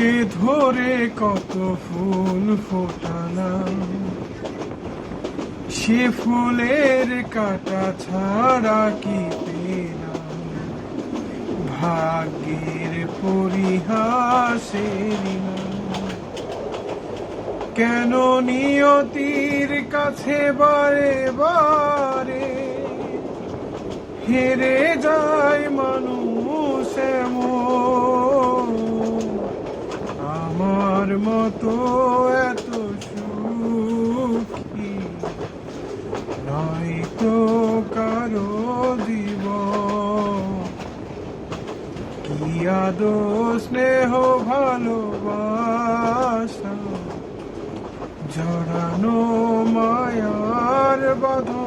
বুকে ধরে কত ফুল ফোটালাম। সে ফুলের কাটা ছাড়া কি পেলাম? ভাগ্যের পরিহাসে নিলাম। কেন নিয়তির কাছে বারে বারে হেরে যায় মানুষ এমন আমার মতো এত সুখী নয় তো কারও দিব কি আদো স্নেহ, ভালোবাসা? জড়ানো মায়ার বাঁধন